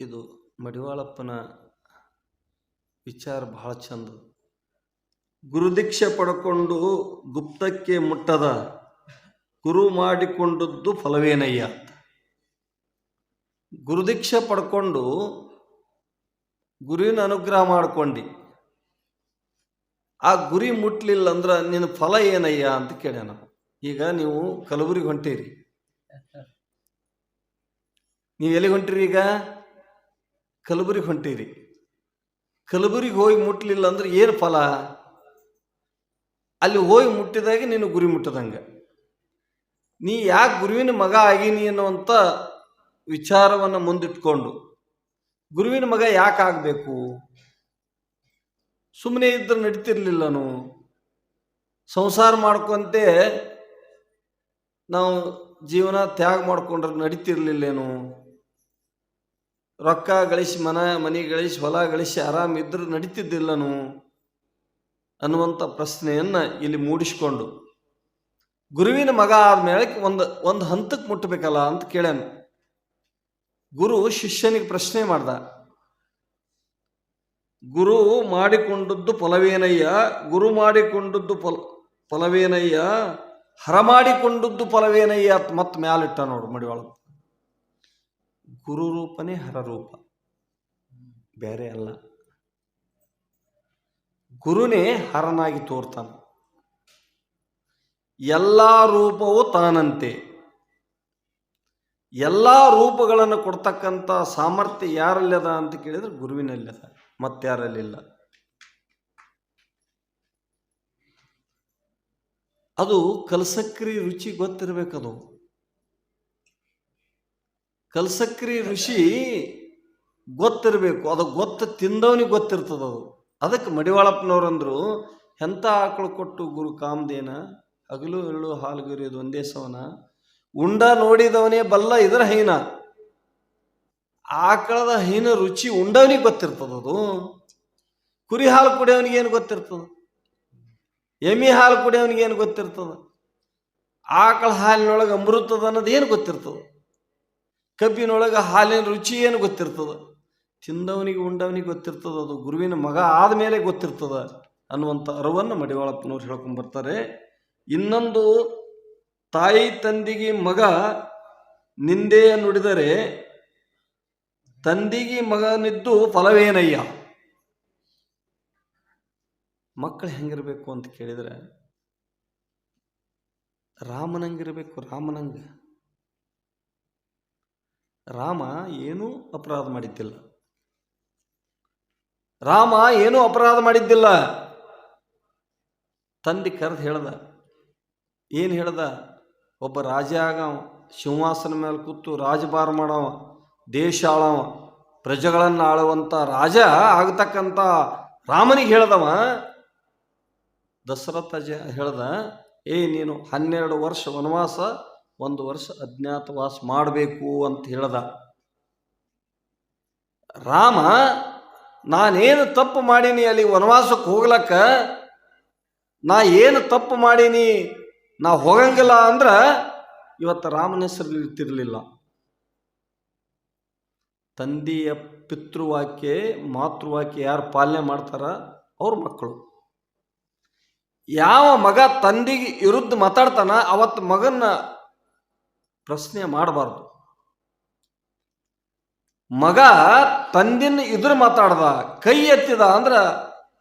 ಇದು ಮಡಿವಾಳಪ್ಪನ ವಿಚಾರ ಬಹಳ ಚಂದ. ಗುರುದೀಕ್ಷೆ ಪಡ್ಕೊಂಡು ಗುಪ್ತಕ್ಕೆ ಮುಟ್ಟದ, ಗುರು ಮಾಡಿಕೊಂಡದ್ದು ಫಲವೇನಯ್ಯ? ಅಂತ ಗುರುದೀಕ್ಷೆ ಪಡ್ಕೊಂಡು ಗುರುವಿನ ಅನುಗ್ರಹ ಮಾಡ್ಕೊಂಡು. ಆ ಗುರಿ ಮುಟ್ಲಿಲ್ಲ ಅಂದ್ರೆ ನಿನ್ನ ಫಲ ಏನಯ್ಯ ಅಂತ ಕೇಳ್ಯಾನ ಈಗ ನೀವು ಕಲಬುರಿಗೆ ಹೊಂಟೀರಿ. ನೀವು ಎಲ್ಲಿಗೆ ಹೊಂಟೀರಿ ಈಗ? ಕಲಬುರಗಿ ಹೊಂಟೀರಿ. ಕಲಬುರಿಗೆ ಹೋಗಿ ಮುಟ್ಟಲಿಲ್ಲ ಅಂದ್ರೆ ಏನು ಫಲ? ಅಲ್ಲಿ ಹೋಗಿ ಮುಟ್ಟಿದಾಗ ನೀನು ಗುರಿ ಮುಟ್ಟದಂಗೆ. ನೀ ಯಾಕೆ ಗುರುವಿನ ಮಗ ಆಗೀನಿ ಅನ್ನುವಂಥ ವಿಚಾರವನ್ನು ಮುಂದಿಟ್ಕೊಂಡು, ಗುರುವಿನ ಮಗ ಯಾಕೆ ಆಗಬೇಕು? ಸುಮ್ಮನೆ ಇದ್ರೆ ನಡೀತಿರ್ಲಿಲ್ಲನು? ಸಂಸಾರ ಮಾಡ್ಕೊಂತೆ ನಾವು ಜೀವನ ತ್ಯಾಗ ಮಾಡ್ಕೊಂಡ್ರೆ ನಡೀತಿರ್ಲಿಲ್ಲೇನು? ರೊಕ್ಕ ಗಳಿಸಿ, ಮನ, ಮನೆ ಗಳಿಸಿ, ಹೊಲ ಗಳಿಸಿ, ಆರಾಮ ಇದ್ರೆ ನಡೀತಿದ್ದಿಲ್ಲನು ಅನ್ನುವಂಥ ಪ್ರಶ್ನೆಯನ್ನು ಇಲ್ಲಿ ಮೂಡಿಸಿಕೊಂಡು, ಗುರುವಿನ ಮಗ ಆದ್ಮೇಲೆ ಒಂದು ಒಂದು ಹಂತಕ್ಕೆ ಮುಟ್ಟಬೇಕಲ್ಲ ಅಂತ ಕೇಳ್ಯಾನ. ಗುರು ಶಿಷ್ಯನಿಗೆ ಪ್ರಶ್ನೆ ಮಾಡ್ದ. ಗುರು ಮಾಡಿಕೊಂಡದ್ದು ಫಲವೇನಯ್ಯ? ಗುರು ಮಾಡಿಕೊಂಡದ್ದು ಫಲ, ಫಲವೇನಯ್ಯ? ಹರ ಮಾಡಿಕೊಂಡದ್ದು ಫಲವೇನಯ್ಯ? ಮತ್ತೆ ಮ್ಯಾಲಿಟ್ಟ ನೋಡು ಮಡಿವಾಳ ಗುರು ರೂಪನೇ ಹರರೂಪ. ಬೇರೆ ಅಲ್ಲ. ಗುರುನೇ ಹರನಾಗಿ ತೋರ್ತಾನೆ. ಎಲ್ಲ ರೂಪವು ತಾನಂತೆ ಎಲ್ಲ ರೂಪಗಳನ್ನು ಕೊಡ್ತಕ್ಕಂಥ ಸಾಮರ್ಥ್ಯ ಯಾರಲ್ಲದ ಅಂತ ಕೇಳಿದ್ರೆ ಗುರುವಿನಲ್ಲದ. ಮತ್ತಾರಲ್ಲಿಲ್ಲ. ಅದು ಕಲಸಕ್ರಿ ರುಚಿ ಗೊತ್ತಿರಬೇಕದು. ಕಲ್ಸಕ್ರಿ ಋಷಿ ಗೊತ್ತಿರಬೇಕು, ಅದು ಗೊತ್ತು ತಿಂದವನಿಗೆ ಗೊತ್ತಿರ್ತದ ಅದು ಅದಕ್ಕೆ ಮಡಿವಾಳಪ್ಪನವ್ರಂದ್ರು ಎಂಥ ಆಕಳು ಕೊಟ್ಟು ಗುರು ಕಾಮದೇನ? ಹಗಲು ಎಳ್ಳು ಹಾಲುಗರಿಯೋದು ಒಂದೇ ಸವನ. ಉಂಡ ನೋಡಿದವನೇ ಬಲ್ಲ, ಇದರ ಹೈನ. ಆಕಳದ ಹೈನ ರುಚಿ ಉಂಡವನಿಗೆ ಗೊತ್ತಿರ್ತದದು. ಕುರಿ ಹಾಲು ಕುಡಿಯೋನಿಗೆ ಏನು ಗೊತ್ತಿರ್ತದ? ಎಮ್ಮಿ ಹಾಲು ಕುಡಿಯೋನಿಗೆ ಏನು ಗೊತ್ತಿರ್ತದ? ಆಕಳ ಹಾಲಿನೊಳಗೆ ಅಮೃತದ ಅನ್ನೋದು ಏನು ಗೊತ್ತಿರ್ತದ? ಕಬ್ಬಿನೊಳಗೆ ಹಾಲಿನ ರುಚಿ ಏನು ಗೊತ್ತಿರ್ತದ? ತಿಂದವನಿಗೆ ಉಂಡವನಿಗೆ ಗೊತ್ತಿರ್ತದ, ಅದು ಗುರುವಿನ ಮಗ ಆದಮೇಲೆ ಗೊತ್ತಿರ್ತದ ಅನ್ನುವಂಥ ಅರಿವನ್ನು ಮಡಿವಾಳಪ್ಪನವ್ರು ಹೇಳ್ಕೊಂಬರ್ತಾರೆ ಇನ್ನೊಂದು ತಾಯಿ ತಂದಿಗೆ ಮಗ ನಿಂದೆಯ ನುಡಿದರೆ ತಂದಿಗೆ ಮಗನಿದ್ದು ಫಲವೇನಯ್ಯ? ಮಕ್ಕಳು ಹೆಂಗಿರ್ಬೇಕು ಅಂತ ಕೇಳಿದ್ರೆ ರಾಮನಂಗಿರಬೇಕು, ರಾಮನಂಗ. ರಾಮ ಏನೂ ಅಪರಾಧ ಮಾಡಿದ್ದಿಲ್ಲ. ರಾಮ ಏನೂ ಅಪರಾಧ ಮಾಡಿದ್ದಿಲ್ಲ. ತಂದೆ ಕರೆದು ಹೇಳ್ದ, ಏನು ಹೇಳ್ದ? ಒಬ್ಬ ರಾಜ ಆಗವ ಸಿಂಹಾಸನ ಮೇಲೆ ಕೂತು ರಾಜಭಾರ ಮಾಡವ, ದೇಶ ಆಳವ, ಪ್ರಜೆಗಳನ್ನು ಆಳುವಂಥ ರಾಜ ಆಗತಕ್ಕಂಥ ರಾಮನಿಗೆ ಹೇಳ್ದವ. ದಶರಥ ಜ ಹೇಳ್ದ, ಏ ನೀನು ಹನ್ನೆರಡು ವರ್ಷ ವನವಾಸ ಒಂದು ವರ್ಷ ಅಜ್ಞಾತವಾಸ ಮಾಡಬೇಕು ಅಂತ ಹೇಳ್ದ. ರಾಮ, ನಾನೇನು ತಪ್ಪು ಮಾಡೀನಿ ಅಲ್ಲಿ ವನವಾಸಕ್ಕೆ ಹೋಗ್ಲಕ್ಕ? ನಾ ಏನು ತಪ್ಪು ಮಾಡೀನಿ? ನಾ ಹೋಗಂಗಿಲ್ಲ ಅಂದ್ರೆ ಇವತ್ತು ರಾಮನ ಹೆಸರು ಇರ್ತಿರ್ಲಿಲ್ಲ. ತಂದೆಯ ಪಿತೃವಾಕ್ಯ ಮಾತೃವಾಕ್ಯ ಯಾರು ಪಾಲನೆ ಮಾಡ್ತಾರ? ಅವ್ರ ಮಕ್ಕಳು. ಯಾವ ಮಗ ತಂದೆಗೆ ವಿರುದ್ಧ ಮಾತಾಡ್ತಾನ, ಅವತ್ತು ಮಗನ್ನ ಪ್ರಶ್ನೆ ಮಾಡಬಾರ್ದು. ಮಗ ತಂದಿನ ಇದ್ರ ಮಾತಾಡ್ದ, ಕೈ ಎತ್ತಿದ ಅಂದ್ರೆ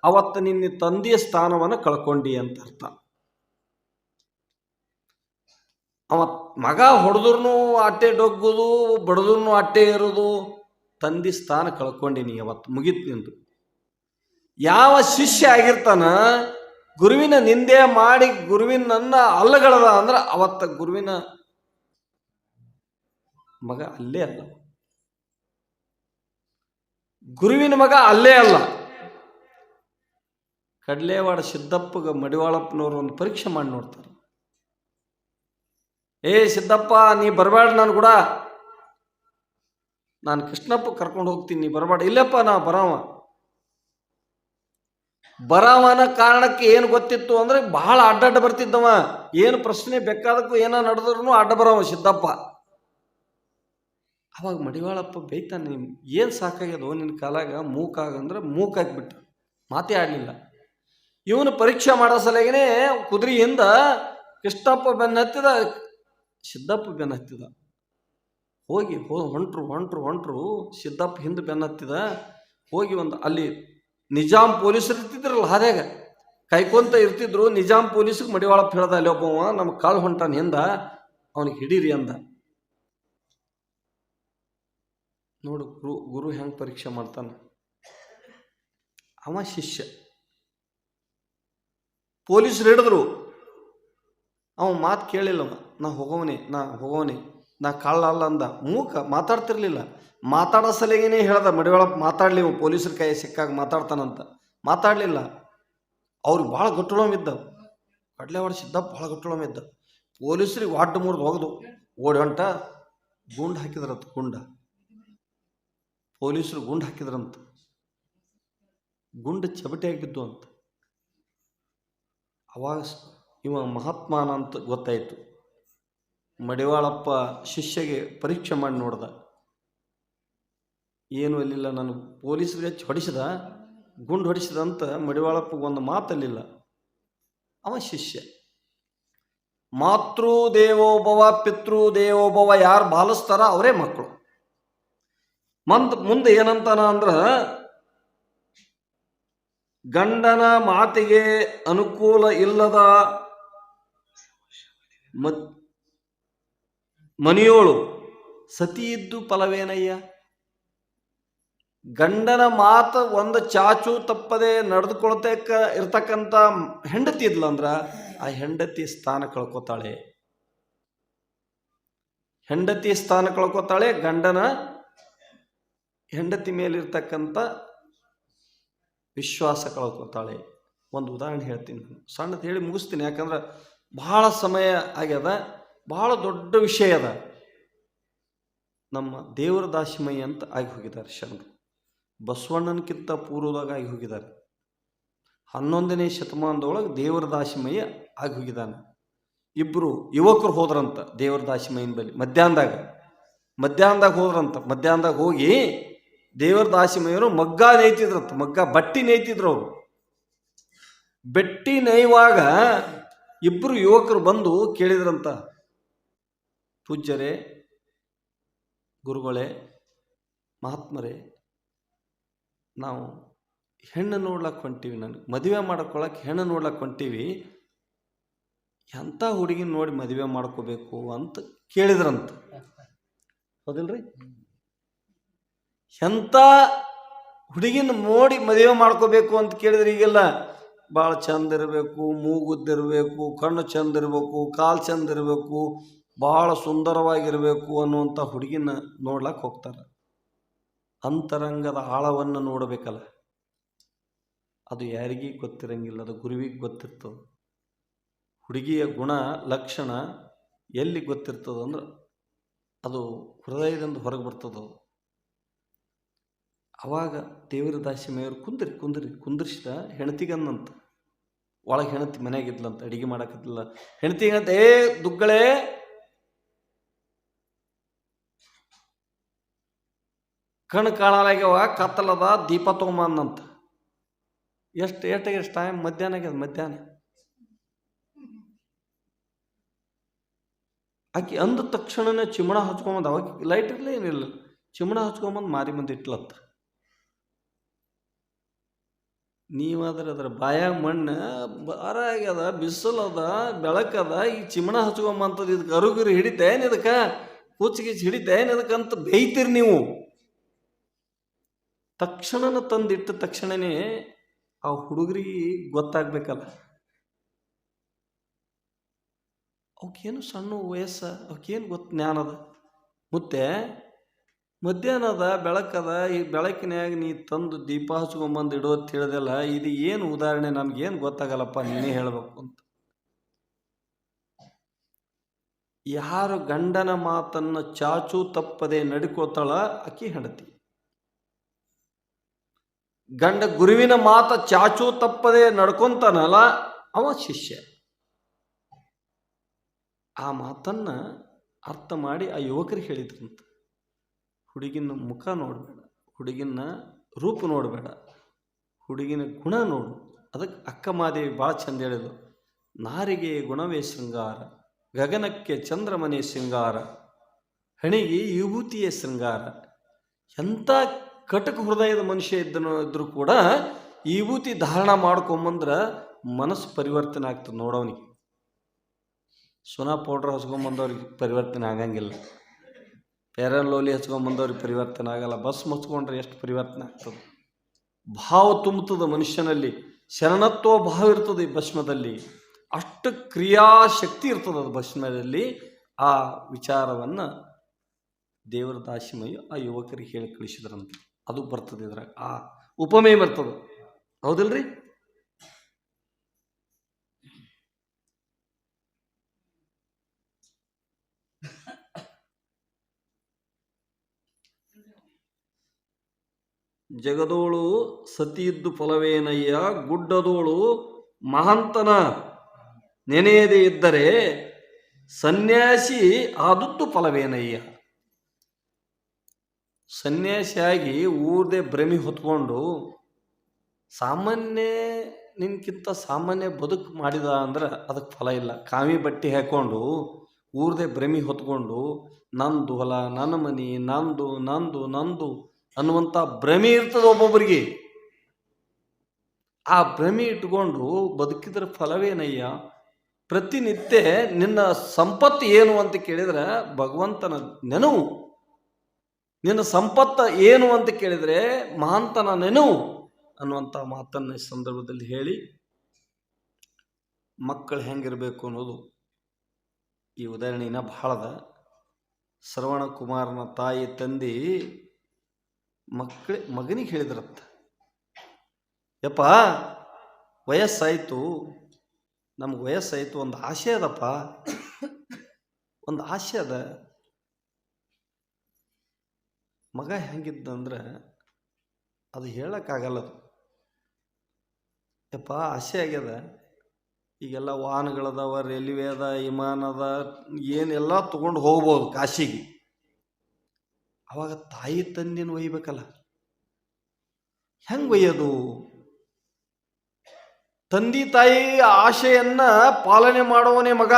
ಅವತ್ತು ನಿನ್ನ ತಂದೆಯ ಸ್ಥಾನವನ್ನು ಕಳ್ಕೊಂಡಿ ಅಂತ ಅರ್ಥ. ಅವ ಮಗ ಹೊಡೆದ್ರು ಅಟ್ಟೆ ಡೊಗ್ಗುದು ಬಡದ್ರು ಅಟ್ಟೆ ಇರೋದು ತಂದೆ ಸ್ಥಾನ ಕಳ್ಕೊಂಡಿನಿ ಅವತ್ತು, ಮುಗಿತ್ ನಿಂದು. ಯಾವ ಶಿಷ್ಯ ಆಗಿರ್ತಾನ, ಗುರುವಿನ ನಿಂದೆ ಮಾಡಿ ಗುರುವಿನನ್ನ ಅಲ್ಲಗಳದ ಅಂದ್ರೆ ಅವತ್ತ ಗುರುವಿನ ಮಗ ಅಲ್ಲೇ ಅಲ್ಲ. ಗುರುವಿನ ಮಗ ಅಲ್ಲೇ ಅಲ್ಲ. ಕಡ್ಲೇವಾಡ ಸಿದ್ದಪ್ಪಗ ಮಡಿವಾಳಪ್ಪನವರು ಒಂದು ಪರೀಕ್ಷೆ ಮಾಡಿ ನೋಡ್ತಾರೆ. ಏ ಸಿದ್ದಪ್ಪ, ನೀ ಬರಬೇಡ ನಾನು ಕೂಡ. ನಾನು ಕೃಷ್ಣಪ್ಪ ಕರ್ಕೊಂಡು ಹೋಗ್ತೀನಿ, ನೀ ಬರಬೇಡ. ಇಲ್ಲಪ್ಪ, ನಾ ಬರವ. ಬರವನ ಕಾರಣಕ್ಕೆ ಏನು ಗೊತ್ತಿತ್ತು ಅಂದ್ರೆ ಬಹಳ ಅಡ್ಡಡ್ಡ ಬರ್ತಿದ್ದವ. ಏನು ಪ್ರಶ್ನೆ ಬೇಕಾದಕ್ಕೂ ಏನೋ ನಡೆದ್ರು ಅಡ್ಡ ಬರವ ಸಿದ್ದಪ್ಪ. ಅವಾಗ ಮಡಿವಾಳಪ್ಪ ಬೈತಾನೆ ಏನು ಸಾಕಾಗ್ಯದೋ ನಿನ್ನ ಕಾಲಾಗ ಮೂಕಾಗಂದ್ರೆ ಮೂಕಾಗ್ಬಿಟ್ಟ ಮಾತೇ ಆಡಲಿಲ್ಲ ಇವನು ಪರೀಕ್ಷೆ ಮಾಡೋ ಸಲಗೇನೆ ಕುದುರೆಯಿಂದ ಕೃಷ್ಣಪ್ಪ ಬೆನ್ನ ಹತ್ತಿದ, ಸಿದ್ದಪ್ಪ ಬೆನ್ನ ಹತ್ತಿದ. ಹೋಗಿ ಹೋ, ಹೊಂಟ್ರು ಹೊಂಟ್ರು ಹೊಂಟ್ರು, ಸಿದ್ದಪ್ಪ ಹಿಂದೆ ಬೆನ್ನತ್ತಿದ ಹೋಗಿ ಒಂದು ಅಲ್ಲಿ ನಿಜಾಮ್ ಪೊಲೀಸರು ಇರ್ತಿದ್ರಲ್ಲ ಹಾದ್ಯಾಗ? ಕೈಕೊಂತ ಇರ್ತಿದ್ರು ನಿಜಾಮ್ ಪೊಲೀಸ್ಗೆ ಮಡಿವಾಳಪ್ಪ ಹೇಳ್ದ, ಅಲ್ಲಿ ಒಬ್ಬವ ನಮ್ಮ ಕಾಲು ಹೊಂಟಾನ ಹಿಂದ, ಅವನಿಗೆ ಹಿಡೀರಿ ಅಂದ. ನೋಡು, ಗುರು ಗುರು ಹೆಂಗೆ ಪರೀಕ್ಷೆ ಮಾಡ್ತಾನೆ? ಅವ ಶಿಷ್ಯ. ಪೊಲೀಸರು ಹಿಡಿದ್ರು. ಅವ ಮಾತು ಕೇಳಿಲ್ಲವ ನಾ ಹೋಗೋವನೇ ನಾ ಹೋಗೋವನೇ, ನಾ ಕಳ್ಳ ಅಲ್ಲ ಅಂದ. ಮೂಕ ಮಾತಾಡ್ತಿರ್ಲಿಲ್ಲ. ಮಾತಾಡೋ ಸಲಿಗೇನೆ ಹೇಳ್ದ, ಮಡಿವಳಪ್ಪ, ಮಾತಾಡ್ಲಿ ಪೊಲೀಸರ ಕೈ ಸಿಕ್ಕಾಗ ಮಾತಾಡ್ತಾನಂತ. ಮಾತಾಡಲಿಲ್ಲ. ಅವ್ರಿಗೆ ಭಾಳ ಗಟ್ಟುಳಮಿದ್ದ ಕಡ್ಲೆ ಹೊಡೆ ಸಿದ್ದಪ್ಪ ಭಾಳ ಗಟ್ಟುಳಮಿದ್ದ ಪೊಲೀಸರಿಗೆ ವಾಟ್ ಮುರಿದು ಹೋಗ್ದು. ಓಡಿ ಹೊಂಟ, ಗುಂಡು ಹಾಕಿದ್ರಂತ, ಗುಂಡ. ಪೊಲೀಸರು ಗುಂಡು ಹಾಕಿದ್ರಂತ. ಗುಂಡು ಚಬಟಿಯಾಗಿ ಬಿದ್ದು ಅಂತ. ಅವಾಗ ಇವ ಮಹಾತ್ಮಾನ ಅಂತ ಗೊತ್ತಾಯಿತು. ಮಡಿವಾಳಪ್ಪ ಶಿಷ್ಯಗೆ ಪರೀಕ್ಷೆ ಮಾಡಿ ನೋಡ್ದ. ಏನು ಅಲ್ಲಿಲ್ಲ, ನಾನು ಪೊಲೀಸರಿಗೆ ಹಚ್ಚಿ ಹೊಡಿಸಿದ, ಗುಂಡು ಹೊಡಿಸಿದ ಅಂತ ಮಡಿವಾಳಪ್ಪ ಒಂದು ಮಾತಲ್ಲಿಲ್ಲ. ಅವ ಶಿಷ್ಯ. ಮಾತೃ ದೇವೋಭವ ಪಿತೃ ದೇವೋಭವ ಯಾರು ಬಾಲಿಸ್ತಾರ ಅವರೇ ಮಕ್ಕಳು. ಮಂದ್ ಮುಂದೆ ಏನಂತಾನ ಅಂದ್ರ ಗಂಡನ ಮಾತಿಗೆ ಅನುಕೂಲ ಇಲ್ಲದ ಮನಿಯೋಳು ಸತಿ ಇದ್ದು ಫಲವೇನಯ್ಯ? ಗಂಡನ ಮಾತು ಒಂದು ಚಾಚು ತಪ್ಪದೆ ನಡೆದುಕೊಳ್ತಕ್ಕ ಇರ್ತಕ್ಕಂಥ ಹೆಂಡತಿ ಇದ್ಲಂದ್ರ ಆ ಹೆಂಡತಿ ಸ್ಥಾನ ಕಳ್ಕೊತಾಳೆ. ಹೆಂಡತಿ ಸ್ಥಾನ ಕಳ್ಕೊತಾಳೆ, ಗಂಡನ ಹೆಂಡತಿ ಮೇಲಿರ್ತಕ್ಕಂಥ ವಿಶ್ವಾಸ ಕಳ್ಕೊತಾಳೆ. ಒಂದು ಉದಾಹರಣೆ ಹೇಳ್ತೀನಿ ನಾನು. ಸಣ್ಣದು ಹೇಳಿ ಮುಗಿಸ್ತೀನಿ. ಯಾಕಂದ್ರೆ ಬಹಳ ಸಮಯ ಆಗ್ಯದ. ಬಹಳ ದೊಡ್ಡ ವಿಷಯ ಅದ. ನಮ್ಮ ದೇವರ ದಾಸಿಮಯ್ಯ ಅಂತ ಆಗಿ ಹೋಗಿದ್ದಾರೆ ಶರಣರು. ಬಸವಣ್ಣನಕ್ಕಿಂತ ಪೂರ್ವದಾಗ ಆಗಿ ಹೋಗಿದ್ದಾರೆ. ಹನ್ನೊಂದನೇ ಶತಮಾನದೊಳಗೆ ದೇವರ ದಾಸಿಮಯ್ಯ ಆಗಿ ಹೋಗಿದ್ದಾನೆ. ಇಬ್ಬರು ಯುವಕರು ಹೋದ್ರಂತ ದೇವರ ದಾಸಿಮಯ್ಯನ ಬಳಿ. ಮಧ್ಯಾಹ್ನದಾಗ. ಮಧ್ಯಾಹ್ನದಾಗ ಹೋದ್ರಂತ. ಮಧ್ಯಾಹ್ನದಾಗ ಹೋಗಿ ದೇವರ ದಾಸಿಮಯ್ಯರು ಮಗ್ಗ ನೇಯ್ತಿದ್ರಂತ ಮಗ್ಗ ಬಟ್ಟಿ ನೇಯ್ತಿದ್ರು ಅವರು. ಬೆಟ್ಟಿ ನೇಯುವಾಗ ಇಬ್ಬರು ಯುವಕರು ಬಂದು ಕೇಳಿದ್ರಂತ, ಪೂಜ್ಯರೇ, ಗುರುಗಳೇ, ಮಹಾತ್ಮರೇ, ನಾವು ಹೆಣ್ಣು ನೋಡ್ಲಕ್ಕೆ ಹೊಂಟೀವಿ ನನಗೆ, ಮದುವೆ ಮಾಡ್ಕೊಳಕ್ಕೆ ಹೆಣ್ಣು ನೋಡ್ಲಕ್ಕೆ ಹೊಂಟೀವಿ ಎಂಥ ಹುಡುಗಿನ ನೋಡಿ ಮದುವೆ ಮಾಡ್ಕೋಬೇಕು ಅಂತ ಕೇಳಿದ್ರಂತ. ಹೌದಿಲ್ರಿ? ಎಂಥ ಹುಡುಗಿನ ಮೋಡಿ ಮದುವೆ ಮಾಡ್ಕೋಬೇಕು ಅಂತ ಕೇಳಿದ್ರೆ ಈಗೆಲ್ಲ ಭಾಳ ಚಂದ ಇರಬೇಕು ಮೂಗುದ್ದಿರಬೇಕು ಕಣ್ಣು ಚಂದ ಇರಬೇಕು, ಕಾಲು ಚಂದ ಇರಬೇಕು, ಭಾಳ ಸುಂದರವಾಗಿರಬೇಕು ಅನ್ನುವಂಥ ಹುಡುಗಿನ ನೋಡ್ಲಕ್ಕೆ ಹೋಗ್ತಾರೆ. ಅಂತರಂಗದ ಆಳವನ್ನು ನೋಡಬೇಕಲ್ಲ. ಅದು ಯಾರಿಗೂ ಗೊತ್ತಿರಂಗಿಲ್ಲ, ಅದು ಗುರುವಿಗೆ ಗೊತ್ತಿರ್ತದೆ. ಹುಡುಗಿಯ ಗುಣ, ಲಕ್ಷಣ ಎಲ್ಲಿ ಗೊತ್ತಿರ್ತದೆ ಅಂದ್ರೆ ಅದು ಹೃದಯದಿಂದ ಹೊರಗೆ ಬರ್ತದೆ ಅದು. ಅವಾಗ ದೇವರ ದಾಸಿ ಮೇಯರ್ ಕುಂದ್ರಿ ಕುಂದ್ರಿ, ಕುಂದ್ರಿಸಿದ ಹೆಣತಿಗನ್ನಂತ ಒಳಗೆ ಹೆಣತಿ ಮನೆಯಾಗಿದ್ಲಂತ ಅಡಿಗೆ ಮಾಡಕತ್ತಿಲ್ಲ ಹೆಣತಿಗಂತ ಏ, ದುಗ್ಗಳೇ! ಕಣ್ ಕಾಣಲಾಗ್ಯವ ಕತ್ತಲದ ದೀಪ ತೊಗೊಂಬಂದಂತ ಎಷ್ಟು ಎಷ್ಟಾಗ ಎಷ್ಟು ಟೈಮ್? ಮಧ್ಯಾಹ್ನ ಆಗ್ಯದ, ಮಧ್ಯಾಹ್ನ. ಆಕೆ ಅಂದ ತಕ್ಷಣನೇ ಚಿಮಣ ಹಚ್ಕೊಂಬಂದು, ಅವಾಗ ಲೈಟ್ ಇರಲಿ ಏನಿಲ್ಲ. ಚಿಮಣ ಹಚ್ಕೊಂಬಂದು ಮಾರಿ ಮಂದಿ ಇಟ್ಲತ್ತ. ನೀವಾದ್ರೆ ಅದ್ರ ಬಾಯಾಗ ಮಣ್ಣು ಭಾರ ಆಗ್ಯದ ಬಿಸಿಲದ ಬೆಳಕದ ಈ ಚಿಮಣ ಹಚ್ಕೊಂಬಂಥದ್ದು ಇದಕ್ಕೆ ಅರುಗಿರು ಹಿಡಿತೇನು ಇದಕ್ಕೆ? ಕೂಚಿಗೀಚ್ ಹಿಡಿತೇನು ಇದಕ್ಕಂತ ಬೇಯ್ತೀರಿ ನೀವು. ತಕ್ಷಣನ ತಂದಿಟ್ಟ ತಕ್ಷಣನೇ ಆ ಹುಡುಗರಿಗೆ ಗೊತ್ತಾಗ್ಬೇಕಲ್ಲ. ಅವಕ್ಕೇನು ಸಣ್ಣ ವಯಸ್ಸ ಅವಕ್ಕೇನು ಗೊತ್ತು ಜ್ಞಾನದ ಮತ್ತೆ ಮಧ್ಯಾಹ್ನದ ಬೆಳಕದ ಈ ಬೆಳಕಿನಾಗ ನೀ ತಂದು ದೀಪ ಹಚ್ಕೊಂಬಂದು ಇಡೋದು ತಿಳಿದೆಲ್ಲ. ಇದು ಏನು ಉದಾಹರಣೆ? ನಮ್ಗೇನು ಗೊತ್ತಾಗಲ್ಲಪ್ಪ, ನೀನೇ ಹೇಳಬೇಕು ಅಂತ. ಯಾರು ಗಂಡನ ಮಾತನ್ನು ಚಾಚು ತಪ್ಪದೆ ನಡ್ಕೋತಾಳ ಅಕ್ಕಿ ಹೆಂಡತಿ. ಗಂಡ ಗುರುವಿನ ಮಾತ ಚಾಚು ತಪ್ಪದೆ ನಡ್ಕೊಂತಾನಲ್ಲ, ಅವ ಶಿಷ್ಯ. ಆ ಮಾತನ್ನ ಅರ್ಥ ಮಾಡಿ ಆ ಯುವಕರಿಗೆ ಹೇಳಿದ್ರಂತ. ಹುಡುಗಿನ ಮುಖ ನೋಡಬೇಡ ಹುಡುಗಿನ ರೂಪ ನೋಡಬೇಡ ಹುಡುಗಿನ ಗುಣ ನೋಡು. ಅದಕ್ಕೆ ಅಕ್ಕ ಮಾದೇವಿ ಭಾಳ ಚಂದ ಹೇಳಿದ್ರು. ನಾರಿಗೆ ಗುಣವೇ ಶೃಂಗಾರ ಗಗನಕ್ಕೆ ಚಂದ್ರಮನೆ ಶೃಂಗಾರ ಹಣಿಗೆ ವಿಭೂತಿಯೇ ಶೃಂಗಾರ. ಎಂಥ ಕಟಕ ಹೃದಯದ ಮನುಷ್ಯ ಇದ್ದನು ಇದ್ರೂ ಕೂಡ ವಿಭೂತಿ ಧಾರಣ ಮಾಡ್ಕೊಂಬಂದ್ರೆ ಮನಸ್ಸು ಪರಿವರ್ತನೆ ಆಗ್ತದೆ ನೋಡೋನಿಗೆ ಸುನಾ ಪೌಡ್ರ್ ಹಸ್ಕೊಂಬಂದವ್ರಿಗೆ ಪರಿವರ್ತನೆ ಆಗಂಗಿಲ್ಲ. ಪೇರನ್ ಲೋಲಿ ಹಚ್ಕೊಂಬಂದವ್ರಿಗೆ ಪರಿವರ್ತನೆ ಆಗಲ್ಲ. ಬಸ್ ಮುಚ್ಕೊಂಡ್ರೆ ಎಷ್ಟು ಪರಿವರ್ತನೆ ಆಗ್ತದೆ? ಭಾವ ತುಂಬುತ್ತದೆ ಮನುಷ್ಯನಲ್ಲಿ, ಶರಣತ್ವ ಭಾವ ಇರ್ತದೆ ಈ ಭಸ್ಮದಲ್ಲಿ. ಅಷ್ಟು ಕ್ರಿಯಾಶಕ್ತಿ ಇರ್ತದೆ ಅದು ಭಸ್ಮದಲ್ಲಿ. ಆ ವಿಚಾರವನ್ನು ದೇವರ ದಾಸಿಮಯ್ಯ ಆ ಯುವಕರಿಗೆ ಹೇಳಿ ಕಳಿಸಿದ್ರಂತೆ. ಅದು ಬರ್ತದೆ ಇದ್ರಾಗ. ಆ ಉಪಮೆ ಬರ್ತದೆ. ಹೌದಿಲ್ರಿ? ಜಗದೋಳು ಸತಿಯಿದ್ದು ಫಲವೇನಯ್ಯ? ಗುಡ್ಡದೋಳು ಮಹಂತನ ನೆನೆಯದೇ ಇದ್ದರೆ ಸನ್ಯಾಸಿ ಆದದ್ದು ಫಲವೇನಯ್ಯ? ಸನ್ಯಾಸಿಯಾಗಿ ಊರ್ದೇ ಭ್ರಮಿ ಹೊತ್ಕೊಂಡು ಸಾಮಾನ್ಯ ನಿನ್ಕಿಂತ ಸಾಮಾನ್ಯ ಬದುಕು ಮಾಡಿದ ಅಂದ್ರೆ ಅದಕ್ಕೆ ಫಲ ಇಲ್ಲ. ಕಾವಿ ಬಟ್ಟೆ ಹಾಕ್ಕೊಂಡು ಊರ್ದೇ ಭ್ರಮಿ ಹೊತ್ಕೊಂಡು, ನಂದು ಹೊಲ, ನನ್ನ ಮನೆ, ನಂದು ನಂದು ನಂದು ಅನ್ನುವಂಥ ಭ್ರಮೆ ಇರ್ತದೆ ಒಬ್ಬೊಬ್ಬರಿಗೆ. ಆ ಭ್ರಮೆ ಇಟ್ಕೊಂಡು ಬದುಕಿದ್ರ ಫಲವೇನಯ್ಯ? ಪ್ರತಿನಿತ್ಯ ನಿನ್ನ ಸಂಪತ್ತು ಏನು ಅಂತ ಕೇಳಿದ್ರೆ ಭಗವಂತನ ನೆನವು. ನಿನ್ನ ಸಂಪತ್ತ ಏನು ಅಂತ ಕೇಳಿದರೆ ಮಹಾಂತನ ನೆನವು ಅನ್ನುವಂಥ ಮಾತನ್ನು ಈ ಸಂದರ್ಭದಲ್ಲಿ ಹೇಳಿ, ಮಕ್ಕಳು ಹೆಂಗಿರಬೇಕು ಅನ್ನೋದು ಈ ಉದಾಹರಣೆನ ಬಹಳದ. ಶ್ರವಣ ಕುಮಾರನ ತಾಯಿ ತಂದೆ ಮಕ್ಕಳ ಮಗನಿಗೆ ಹೇಳಿದ್ರತ್ತ ಯಪ್ಪ, ವಯಸ್ಸಾಯಿತು. ನಮ್ಗೆ ವಯಸ್ಸಾಯಿತು. ಒಂದು ಆಸೆ ಅದಪ್ಪ. ಒಂದು ಆಸೆ ಅದ. ಮಗ ಹೆಂಗಿದ್ದಂದ್ರೆ ಅದು ಹೇಳೋಕ್ಕಾಗಲ್ಲ ಅದು. ಯಪ್ಪ, ಆಸೆ ಆಗ್ಯದ. ಈಗೆಲ್ಲ ವಾಹನಗಳದಾವ ರೈಲ್ವೆ ಅದ, ವಿಮಾನ ಅದ, ಏನೆಲ್ಲ ತೊಗೊಂಡು ಹೋಗ್ಬೋದು ಕಾಶಿಗೆ. ಅವಾಗ ತಾಯಿ ತಂದೆನ ಒಯ್ಬೇಕಲ್ಲ. ಹೆಂಗೆ ಒಯ್ಯೋದು? ತಂದೆ ತಾಯಿ ಆಶೆಯನ್ನ ಪಾಲನೆ ಮಾಡುವನೇ ಮಗ.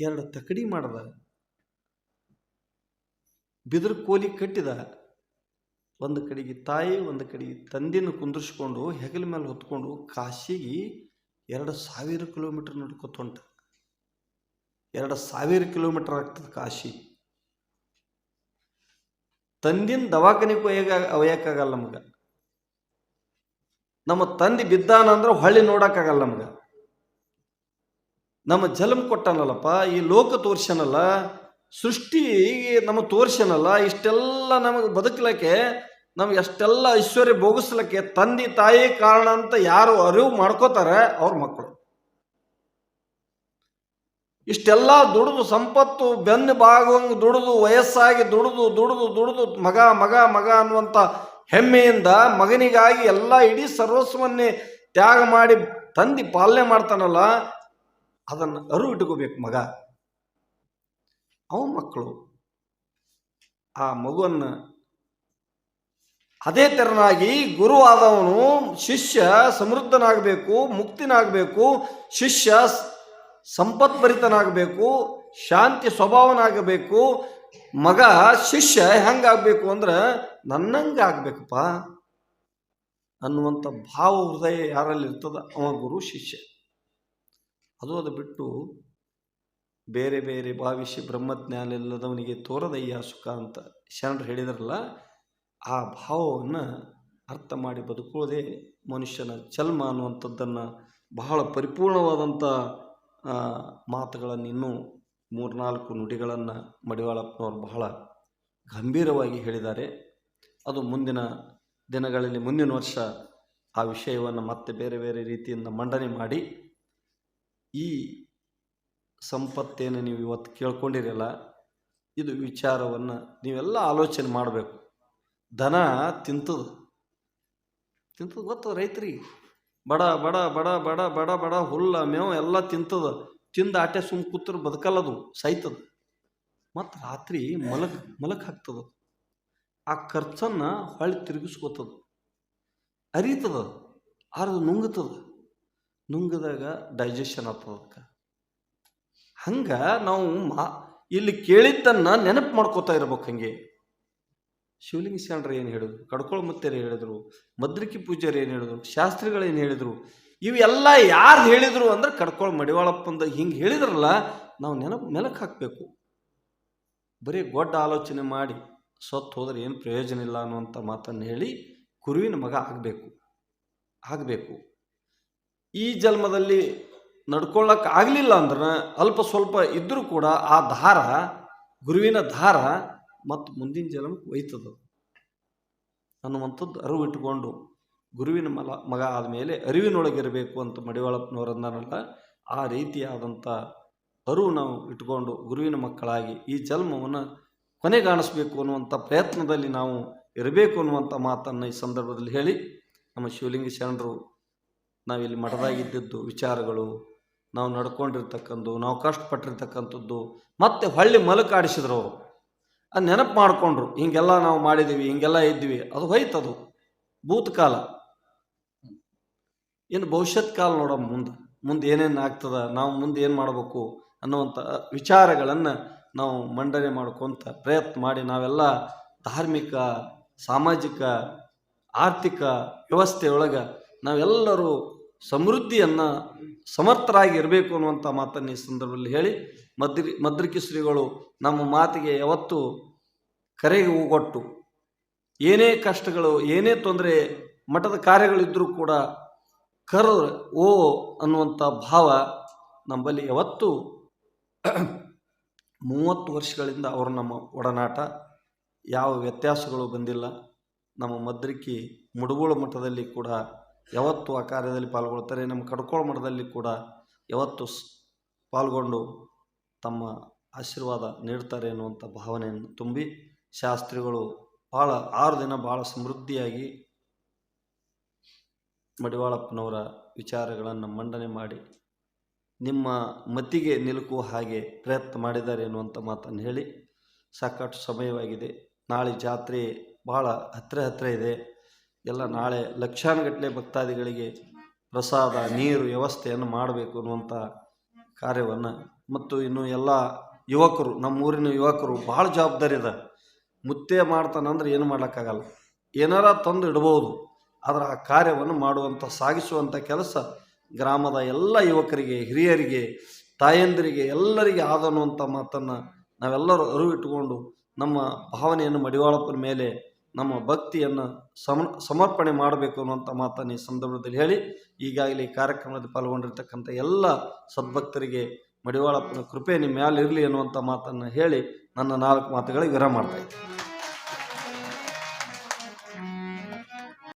ಎರಡು ತಕಡಿ ಮಾಡದ. ಬಿದಿರು ಕೋಲಿ ಕಟ್ಟಿದ. ಒಂದು ಕಡೆಗೆ ತಾಯಿ, ಒಂದು ಕಡೆಗೆ ತಂದೆನ ಕುಂದಿರ್ಸ್ಕೊಂಡು ಹೆಗಲ ಮೇಲೆ ಹೊತ್ಕೊಂಡು ಕಾಶಿಗೆ ಎರಡು ಸಾವಿರ ಕಿಲೋಮೀಟರ್ ನಡ್ಕೊತ ಹೊಂಟ. ಎರಡು ಸಾವಿರ ಕಿಲೋಮೀಟರ್ ಆಗ್ತದೆ ಕಾಶಿ. ತಂದಿನ ದವಾಖಾನಿಗೆ ಒಯ್ಯಾಗ ಒಯ್ಯಕ್ಕಾಗಲ್ಲ ನಮ್ಗೆ. ನಮ್ಮ ತಂದೆ ಬಿದ್ದಾನ ಅಂದ್ರೆ ಹೊಳ್ಳಿ ನೋಡೋಕ್ಕಾಗಲ್ಲ ನಮ್ಗೆ. ನಮ್ಮ ಜನ್ಮ ಕೊಟ್ಟನಲ್ಲಪ್ಪ, ಈ ಲೋಕ ತೋರ್ಸನಲ್ಲ ಸೃಷ್ಟಿ ನಮ್ಮ ತೋರ್ಸನಲ್ಲ ಇಷ್ಟೆಲ್ಲ ನಮಗೆ ಬದುಕಲಿಕ್ಕೆ, ನಮ್ಗೆ ಅಷ್ಟೆಲ್ಲ ಐಶ್ವರ್ಯ ಭೋಗಿಸ್ಲಿಕ್ಕೆ ತಂದೆ ತಾಯಿ ಕಾರಣ ಅಂತ ಯಾರು ಅರಿವು ಮಾಡ್ಕೋತಾರೆ ಅವ್ರ ಮಕ್ಕಳು ಇಷ್ಟೆಲ್ಲ ದುಡಿದು ಸಂಪತ್ತು ಬೆನ್ನು ಬಾಗುವಂಗೆ ದುಡಿದು, ವಯಸ್ಸಾಗಿ ದುಡಿದು ದುಡಿದು ದುಡಿದು ಮಗ ಮಗ ಮಗ ಅನ್ನುವಂಥ ಹೆಮ್ಮೆಯಿಂದ ಮಗನಿಗಾಗಿ ಎಲ್ಲ ಇಡೀ ಸರ್ವಸ್ವನ್ನೇ ತ್ಯಾಗ ಮಾಡಿ ತಂದಿ ಪಾಲನೆ ಮಾಡ್ತಾನಲ್ಲ, ಅದನ್ನು ಅರು ಇಟ್ಕೋಬೇಕು ಮಗ. ಅವ ಮಕ್ಕಳು ಆ ಮಗುವನ್ನು ಅದೇ ತೆರನಾಗಿ ಗುರುವಾದವನು ಶಿಷ್ಯ ಸಮೃದ್ಧನಾಗಬೇಕು, ಮುಕ್ತಿನಾಗಬೇಕು, ಶಿಷ್ಯ ಸಂಪತ್ಭರಿತನಾಗಬೇಕು, ಶಾಂತಿ ಸ್ವಭಾವನಾಗಬೇಕು, ಮಗ, ಶಿಷ್ಯ ಹೆಂಗಾಗಬೇಕು ಅಂದ್ರೆ ನನ್ನಂಗೆ ಆಗ್ಬೇಕಪ್ಪ ಅನ್ನುವಂಥ ಭಾವ ಹೃದಯ ಯಾರಲ್ಲಿ ಇರ್ತದ? ಅವ ಗುರು, ಶಿಷ್ಯ. ಅದು ಅದು ಬಿಟ್ಟು ಬೇರೆ ಬೇರೆ ಭಾವಿಸಿ ಬ್ರಹ್ಮಜ್ಞಾನ ಇಲ್ಲದವನಿಗೆ ತೋರದಯ್ಯ ಸುಖ ಅಂತ ಶರಣರು ಹೇಳಿದ್ರಲ್ಲ, ಆ ಭಾವವನ್ನು ಅರ್ಥ ಮಾಡಿ ಬದುಕೋದೇ ಮನುಷ್ಯನ ಚಲ್ಮ ಅನ್ನುವಂಥದ್ದನ್ನು ಬಹಳ ಪರಿಪೂರ್ಣವಾದಂಥ ಮಾತುಗಳನ್ನು ಇನ್ನೂ ಮೂರ್ನಾಲ್ಕು ನುಡಿಗಳನ್ನು ಮಡಿವಾಳಪ್ಪನವರು ಬಹಳ ಗಂಭೀರವಾಗಿ ಹೇಳಿದ್ದಾರೆ. ಅದು ಮುಂದಿನ ದಿನಗಳಲ್ಲಿ, ಮುಂದಿನ ವರ್ಷ ಆ ವಿಷಯವನ್ನು ಮತ್ತೆ ಬೇರೆ ಬೇರೆ ರೀತಿಯಿಂದ ಮಂಡನೆ ಮಾಡಿ. ಈ ಸಂಪತ್ತೇನು ನೀವು ಇವತ್ತು ಕೇಳ್ಕೊಂಡಿರಲ್ಲ, ಇದು ವಿಚಾರವನ್ನು ನೀವೆಲ್ಲ ಆಲೋಚನೆ ಮಾಡಬೇಕು. ದನ ತಿಂತದ. ತಿಂತದ ಗೊತ್ತದ ರೈತರಿಗೆ? ಬಡ ಬಡ ಬಡ ಬಡ ಬಡ ಬಡ, ಹುಲ್ಲ, ಮೇವು ಎಲ್ಲ ತಿಂತದ. ತಿಂದ ಆಟೆ ಸುಮ್ ಕೂತ್ರ ಬದುಕಲ್ಲದು ಸಾಯ್ತದ ಮತ್ತು ರಾತ್ರಿ ಮಲಕ್ ಮಲಕ್ ಹಾಕ್ತದ. ಆ ಖರ್ಚನ್ನು ಹೊಳ್ಳಿ ತಿರುಗಿಸ್ಕೋತದ. ಅರಿತದ ಅರ್ದು ನುಂಗ್ತದ. ನುಂಗದಾಗ ಡೈಜೆಷನ್ ಆಗ್ತದ ಅದಕ್ಕೆ ಹಂಗೆ ನಾವು ಮಾ, ಇಲ್ಲಿ ಕೇಳಿದ್ದನ್ನು ನೆನಪು ಮಾಡ್ಕೋತಾ ಇರ್ಬೇಕು ಹಂಗೆ. ಶಿವಲಿಂಗ ಶರಣರು ಏನು ಹೇಳಿದ್ರು? ಕಡ್ಕೊಳ ಮುತ್ತೇರು ಹೇಳಿದ್ರು? ಮದ್ರಿಕಿ ಪೂಜಾರಿ ಏನು ಹೇಳಿದ್ರು? ಶಾಸ್ತ್ರಿಗಳೇನು ಹೇಳಿದ್ರು? ಇವೆಲ್ಲ ಯಾರು ಹೇಳಿದ್ರು ಅಂದ್ರೆ ಕಡ್ಕೊಳ ಮಡಿವಾಳಪ್ಪಂದ ಹಿಂಗೆ ಹೇಳಿದ್ರಲ್ಲ, ನಾವು ನೆನಪು ಮೆಲಕ್ಕೆ ಹಾಕಬೇಕು. ಬರೀ ಗೊಡ್ಡ ಆಲೋಚನೆ ಮಾಡಿ, ಸತ್ತು ಹೋದ್ರೆ ಏನು ಪ್ರಯೋಜನ ಇಲ್ಲ ಅನ್ನುವಂಥ ಮಾತನ್ನು ಹೇಳಿ ಕುರುವಿನ ಮಗ ಆಗಬೇಕು. ಆಗಬೇಕು. ಈ ಜನ್ಮದಲ್ಲಿ ನಡ್ಕೊಳ್ಳೋಕೆ ಆಗಲಿಲ್ಲ ಅಂದ್ರೆ ಅಲ್ಪ ಸ್ವಲ್ಪ ಇದ್ದರೂ ಕೂಡ ಆ ದಾರ, ಗುರುವಿನ ದಾರ ಮತ್ತು ಮುಂದಿನ ಜನ್ಮಕ್ಕೆ ಒಯ್ತದ. ಅನ್ನುವಂಥದ್ದು ಅರಿವು ಇಟ್ಟುಕೊಂಡು ಗುರುವಿನ ಮಲ, ಮಗ ಆದಮೇಲೆ ಅರಿವಿನೊಳಗಿರಬೇಕು ಅಂತ ಮಡಿವಾಳಪ್ಪನವರನ್ನಲ್ಲ ಆ ರೀತಿಯಾದಂಥ ಅರಿವು ನಾವು ಇಟ್ಕೊಂಡು ಗುರುವಿನ ಮಕ್ಕಳಾಗಿ ಈ ಜನ್ಮವನ್ನು ಕೊನೆಗಾಣಿಸ್ಬೇಕು ಅನ್ನುವಂಥ ಪ್ರಯತ್ನದಲ್ಲಿ ನಾವು ಇರಬೇಕು ಅನ್ನುವಂಥ ಮಾತನ್ನು ಈ ಸಂದರ್ಭದಲ್ಲಿ ಹೇಳಿ, ನಮ್ಮ ಶಿವಲಿಂಗ ಶರಣರು ನಾವಿಲ್ಲಿ ಮಠದಾಗಿದ್ದದ್ದು ವಿಚಾರಗಳು, ನಾವು ನಡ್ಕೊಂಡಿರ್ತಕ್ಕಂಥದ್ದು ನಾವು ಕಷ್ಟಪಟ್ಟಿರ್ತಕ್ಕಂಥದ್ದು, ಮತ್ತೆ ಹೊಳ್ಳಿ ಮಲಕಾಡಿಸಿದ್ರು ಅವರು. ಅದು ನೆನಪು ಮಾಡಿಕೊಂಡ್ರು. ಹಿಂಗೆಲ್ಲ ನಾವು ಮಾಡಿದ್ದೀವಿ ಹಿಂಗೆಲ್ಲ ಇದ್ವಿ. ಅದು ಹೋಯ್ತದು. ಭೂತಕಾಲ. ಇನ್ನು ಭವಿಷ್ಯತ್ ಕಾಲ ನೋಡೋ ಮುಂದೆ ಮುಂದೆ ಏನೇನು ಆಗ್ತದ, ನಾವು ಮುಂದೆ ಏನು ಮಾಡಬೇಕು ಅನ್ನುವಂಥ ವಿಚಾರಗಳನ್ನು ನಾವು ಮಂಡನೆ ಮಾಡ್ಕೊತ ಪ್ರಯತ್ನ ಮಾಡಿ ನಾವೆಲ್ಲ ಧಾರ್ಮಿಕ, ಸಾಮಾಜಿಕ, ಆರ್ಥಿಕ ವ್ಯವಸ್ಥೆಯೊಳಗೆ ನಾವೆಲ್ಲರೂ ಸಮೃದ್ಧಿಯನ್ನು ಸಮರ್ಥರಾಗಿ ಇರಬೇಕು ಅನ್ನುವಂಥ ಮಾತನ್ನು ಈ ಸಂದರ್ಭದಲ್ಲಿ ಹೇಳಿ ಮದ್ರಿ ಮದ್ರಿಕಿ ಶ್ರೀಗಳು ನಮ್ಮ ಮಾತಿಗೆ ಯಾವತ್ತು ಕರೆಗೆ ಹೋಗೊಟ್ಟು ಏನೇ ಕಷ್ಟಗಳು, ಏನೇ ತೊಂದರೆ, ಮಠದ ಕಾರ್ಯಗಳಿದ್ದರೂ ಕೂಡ ಕರ್ ಓ ಅನ್ನುವಂಥ ಭಾವ ನಮ್ಮಲ್ಲಿ ಯಾವತ್ತು ಮೂವತ್ತು ವರ್ಷಗಳಿಂದ ಅವರು ನಮ್ಮ ಒಡನಾಟ. ಯಾವ ವ್ಯತ್ಯಾಸಗಳು ಬಂದಿಲ್ಲ. ನಮ್ಮ ಮದ್ರಿಕಿ ಮುಡುಗೋಳು ಮಠದಲ್ಲಿ ಕೂಡ ಯಾವತ್ತೂ ಆ ಕಾರ್ಯದಲ್ಲಿ ಪಾಲ್ಗೊಳ್ತಾರೆ ನಮ್ಮ ಕಡ್ಕೋಳ ಮಠದಲ್ಲಿ ಕೂಡ ಯಾವತ್ತು ಪಾಲ್ಗೊಂಡು ತಮ್ಮ ಆಶೀರ್ವಾದ ನೀಡ್ತಾರೆ ಅನ್ನುವಂಥ ಭಾವನೆಯನ್ನು ತುಂಬಿ ಶಾಸ್ತ್ರಿಗಳು ಭಾಳ ಆರು ದಿನ ಭಾಳ ಸಮೃದ್ಧಿಯಾಗಿ ಮಡಿವಾಳಪ್ಪನವರ ವಿಚಾರಗಳನ್ನು ಮಂಡನೆ ಮಾಡಿ ನಿಮ್ಮ ಮತಿಗೆ ನಿಲುಕುವ ಹಾಗೆ ಪ್ರಯತ್ನ ಮಾಡಿದ್ದಾರೆ ಎನ್ನುವಂಥ ಮಾತನ್ನು ಹೇಳಿ ಸಾಕಷ್ಟು ಸಮಯವಾಗಿದೆ. ನಾಳೆ ಜಾತ್ರೆ ಭಾಳ ಹತ್ತಿರ ಹತ್ತಿರ ಇದೆ. ಎಲ್ಲ ನಾಳೆ ಲಕ್ಷಾನುಗಟ್ಟಲೆ ಭಕ್ತಾದಿಗಳಿಗೆ ಪ್ರಸಾದ, ನೀರು, ವ್ಯವಸ್ಥೆಯನ್ನು ಮಾಡಬೇಕು ಅನ್ನುವಂಥ ಕಾರ್ಯವನ್ನು ಮತ್ತು ಇನ್ನು ಎಲ್ಲ ಯುವಕರು ನಮ್ಮ ಊರಿನ ಯುವಕರು ಭಾಳ ಜವಾಬ್ದಾರಿ ಇದೆ ಮುತ್ತೆ ಮಾಡ್ತಾನಂದ್ರೆ ಏನು ಮಾಡೋಕ್ಕಾಗಲ್ಲ ಏನಾರ ತಂದು ಇಡ್ಬೋದು. ಆದರೆ ಆ ಕಾರ್ಯವನ್ನು ಮಾಡುವಂಥ, ಸಾಗಿಸುವಂಥ ಕೆಲಸ ಗ್ರಾಮದ ಎಲ್ಲ ಯುವಕರಿಗೆ, ಹಿರಿಯರಿಗೆ, ತಾಯಂದಿರಿಗೆ, ಎಲ್ಲರಿಗೆ ಆದನ್ನುವಂಥ ಮಾತನ್ನು ನಾವೆಲ್ಲರೂ ಅರಿವಿಟ್ಟುಕೊಂಡು ನಮ್ಮ ಭಾವನೆಯನ್ನು ಮಡಿವಾಳಪ್ಪನ ಮೇಲೆ ನಮ್ಮ ಭಕ್ತಿಯನ್ನು ಸಮ ಸಮರ್ಪಣೆ ಮಾಡಬೇಕು ಅನ್ನುವಂಥ ಮಾತನ್ನು ಈ ಸಂದರ್ಭದಲ್ಲಿ ಹೇಳಿ, ಈಗಾಗಲೇ ಕಾರ್ಯಕ್ರಮದಲ್ಲಿ ಪಾಲ್ಗೊಂಡಿರ್ತಕ್ಕಂಥ ಎಲ್ಲ ಸದ್ಭಕ್ತರಿಗೆ ಮಡಿವಾಳಪ್ಪನ ಕೃಪೆ ನಿಮ್ಮ ಮ್ಯಾಲಿರಲಿ ಅನ್ನುವಂಥ ಮಾತನ್ನು ಹೇಳಿ ನನ್ನ ನಾಲ್ಕು ಮಾತುಗಳಿಗೆ ವಿರಾಮ ಮಾಡ್ತಾ ಇದ್ದೀನಿ.